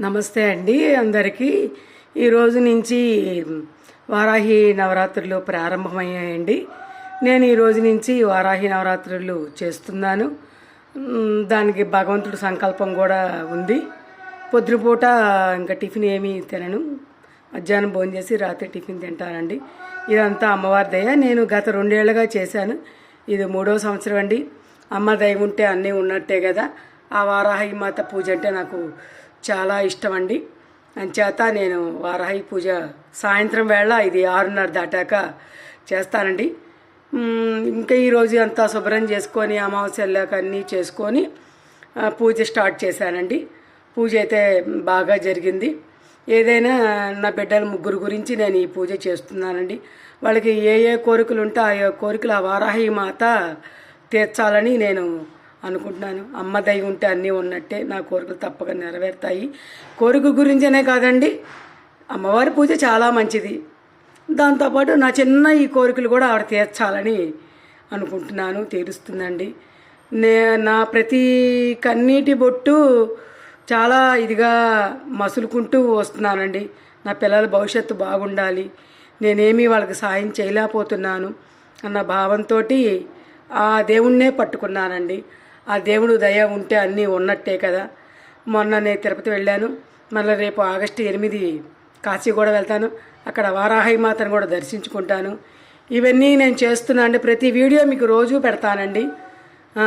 నమస్తే అండి అందరికీ. ఈరోజు నుంచి వారాహి నవరాత్రులు ప్రారంభమయ్యాయండి. నేను ఈరోజు నుంచి వారాహి నవరాత్రులు చేస్తున్నాను. దానికి భగవంతుడి సంకల్పం కూడా ఉంది. పొద్దుపూట ఇంకా టిఫిన్ ఏమీ తినను. మధ్యాహ్నం భోజనం చేసి రాత్రి టిఫిన్ తింటానండి. ఇదంతా అమ్మవారి దయ. నేను గత రెండేళ్ళుగా చేశాను. ఇది మూడో సంవత్సరం అండి. అమ్మ దయ ఉంటే అన్నీ ఉన్నట్టే కదా. ఆ వారాహి మాత పూజ అంటే నాకు చాలా ఇష్టం అండి అంచేత నేను వారాహి పూజ సాయంత్రం వేళ ఇది ఆరున్నర దాటాక చేస్తానండి. ఇంకా ఈరోజు అంతా శుభ్రం చేసుకొని అమావాస్య వెళ్ళాక అన్నీ చేసుకొని పూజ స్టార్ట్ చేశానండి. పూజ అయితే బాగా జరిగింది. ఏదైనా నా బిడ్డల ముగ్గురు గురించి నేను ఈ పూజ చేస్తున్నానండి. వాళ్ళకి ఏ ఏ కోరికలు ఉంటే ఆ ఏ కోరికలు ఆ వారాహి మాత తీర్చాలని నేను అనుకుంటున్నాను. అమ్మ దయ ఉంటే అన్నీ ఉన్నట్టే నా కోరికలు తప్పక నెరవేరుతాయి. కోరిక గురించనే కాదండి అమ్మవారి పూజ చాలా మంచిది. దాంతోపాటు నా చిన్న ఈ కోరికలు కూడా ఆవిడ తీర్చాలని అనుకుంటున్నాను తీరుస్తుందండి. నే నా ప్రతి కన్నీటి బొట్టు చాలా ఇదిగా మసులుకుంటూ వస్తున్నానండి. నా పిల్లల భవిష్యత్తు బాగుండాలి. నేనేమీ వాళ్ళకి సాయం చేయలేకపోతున్నాను అన్న భావంతో ఆ దేవుణ్ణే పట్టుకున్నానండి. ఆ దేవుడు దయ ఉంటే అన్నీ ఉన్నట్టే కదా. మొన్న నేను తిరుపతి వెళ్ళాను. మళ్ళీ రేపు ఆగస్టు ఎనిమిది కాశీ కూడా వెళ్తాను. అక్కడ వారాహి మాతను కూడా దర్శించుకుంటాను. ఇవన్నీ నేను చేస్తున్నా అండి ప్రతి వీడియో మీకు రోజు పెడతానండి.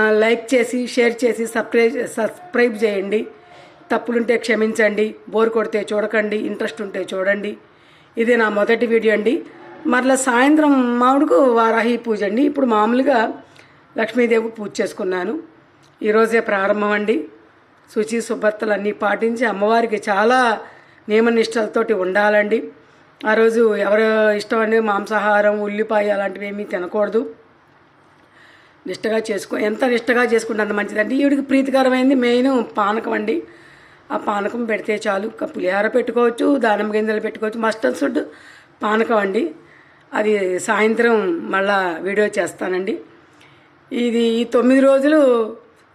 లైక్ చేసి షేర్ చేసి సబ్స్క్రైబ్ సబ్స్క్రైబ్ చేయండి. తప్పులుంటే క్షమించండి. బోర్ కొడితే చూడకండి. ఇంట్రెస్ట్ ఉంటే చూడండి. ఇది నా మొదటి వీడియో అండి. మరలా సాయంత్రం మామిడికు వారాహి పూజ అండి. ఇప్పుడు మామూలుగా లక్ష్మీదేవి పూజ చేసుకున్నాను. ఈరోజే ప్రారంభం అండి శుచి శుభ్రతలు అన్నీ పాటించి అమ్మవారికి చాలా నియమనిష్టలతోటి ఉండాలండి. ఆ రోజు ఎవరు ఇష్టం అండి మాంసాహారం ఉల్లిపాయ అలాంటివి ఏమీ తినకూడదు. నిష్టగా చేసుకో ఎంత నిష్టగా చేసుకుంటే అంత మంచిదండి. ఈవిడికి ప్రీతికరమైంది మెయిన్ పానకం అండి. ఆ పానకం పెడితే చాలు. పులిహార పెట్టుకోవచ్చు దానిమ్మ గింజలు పెట్టుకోవచ్చు. మస్టర్డ్ సుడ్ పానకం అండి. అది సాయంత్రం మళ్ళా వీడియో చేస్తానండి. ఇది ఈ తొమ్మిది రోజులు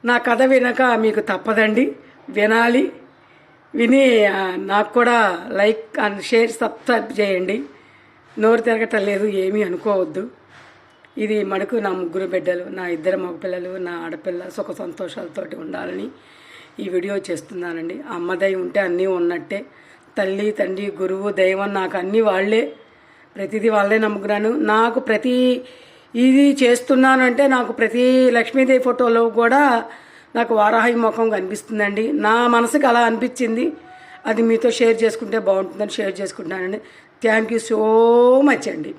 నా కథ వినక మీకు తప్పదండి. వినాలి. విని నాకు కూడా లైక్ అండ్ షేర్ సబ్స్క్రైబ్ చేయండి. నోరు తిరగటం లేదు ఏమీ అనుకోవద్దు. ఇది మడుకు నా ముగ్గురు బిడ్డలు నా ఇద్దరు మగపిల్లలు నా ఆడపిల్ల సుఖ సంతోషాలతోటి ఉండాలని ఈ వీడియో చేస్తున్నానండి. అమ్మ దయ ఉంటే అన్నీ ఉన్నట్టే. తల్లి తండ్రి గురువు దైవం నాకు అన్నీ వాళ్ళే ప్రతిదీ వాళ్ళే నమ్ముకున్నాను. నాకు ప్రతి ఇది చేస్తున్నాను అంటే నాకు ప్రతి లక్ష్మీదేవి ఫోటోలో కూడా నాకు వారాహి ముఖం కనిపిస్తుందండి. నా మనసుకి అలా అనిపించింది. అది మీతో షేర్ చేసుకుంటే బాగుంటుందని షేర్ చేసుకుంటున్నానండి. థ్యాంక్ యూ సో మచ్ అండి.